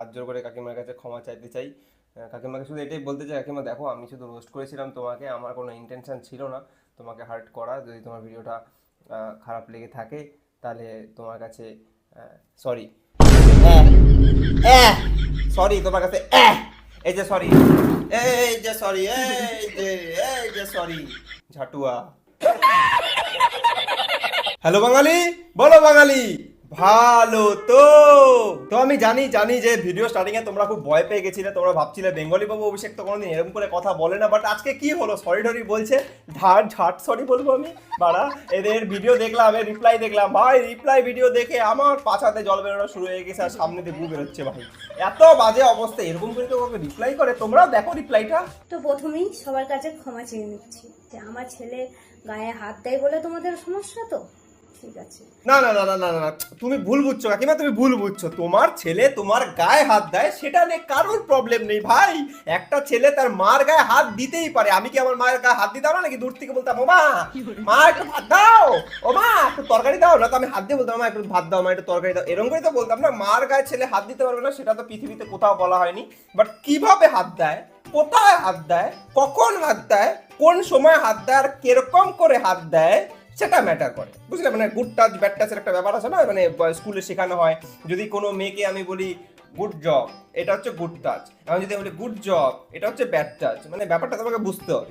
হাত জোর করে কাকিমার কাছে ক্ষমা চাইতে চাই। কাকিমাকে শুধু এটাই বলতে চাই, কাকিমা, দেখো, আমি শুধু রোস্ট করেছিলাম তোমাকে, আমার কোনো ইন্টেনশন ছিল না। তোমাকে হার্ট করা, যদি তোমার ভিডিওটা খারাপ লেগে থাকে, তাহলে তোমার কাছে সরি সরি তোমার কাছে এই যে সরি এই যে সরি এই যে সরি ঝাটুয়া। হ্যালো বাঙালি, বলো বাঙালি। ভালো তো। তো আমি জানি জানি যে ভিডিও স্টার্টিং এ তোমরা খুব ভয় পেয়ে গেছিলে, তোমরা ভাবছিলে বেঙ্গলি বাবু অভিষেক তো কোনোদিন এরকম করে কথা বলে না বাট আজকে কি হলো? সরি টরি বলছে ঝাট ঝাট সরি বলব আমি। বাড়া, এদের ভিডিও দেখলাম, এর রিপ্লাই দেখলাম। ভাই রিপ্লাই ভিডিও দেখে আমার পাছাতে জল বেরোনো শুরু হয়ে গেছে আর সামনে দিয়ে গু বেরোচ্ছে ভাই। এত বাজে অবস্থা, এরকম করে তো রিপ্লাই করে? তোমরাও দেখো রিপ্লাইটা তো প্রথমেই সবার কাছে ক্ষমা চেয়ে নিচ্ছি যে আমার ছেলে গায়ে হাত দেয় বলে তোমাদের সমস্যা তো? ঠিক আছে। না না না না না না না, তুমি ভুল বুঝছ কাকিমা তুমি ভুল বুঝছ। তোমার ছেলে তোমার গায়ে হাত দেয় সেটা নিয়ে কারোর প্রবলেম নেই। ভাই একটা ছেলে তার মার গায়ে হাত দিতেই পারে। আমি কি আমার মায়ের গায়ে হাত দিতাম না নাকি দূর থেকে বলতাম ও মা মা একটু ভাত দাও। ও মা একটু তরকারি দাও। না তো আমি হাত দিয়ে বলতাম মা একটু ভাত দাও মা একটু তরকারি দাও। এরকম করে তো বলতাম না মার গায়ে ছেলে হাত দিতে পারবে না সেটা তো পৃথিবীতে কোথাও বলা হয়নি। বাট কীভাবে হাত দেয়? কোথায় হাত দেয়? কখন হাত দেয়? কোন সময় হাত দেয়? আর কীরকম করে হাত দেয়? সেটা ম্যাটার করে। বুঝলে? মানে গুড টাচ ব্যাড টাচের একটা ব্যাপার আছে না? মানে স্কুলে শেখানো হয়। যদি কোনো মেয়েকে আমি বলি গুড জব এটা হচ্ছে গুড টাচ আমি যদি বলি গুড জব এটা হচ্ছে ব্যাড টাচ মানে ব্যাপারটা তোমাকে বুঝতে হবে।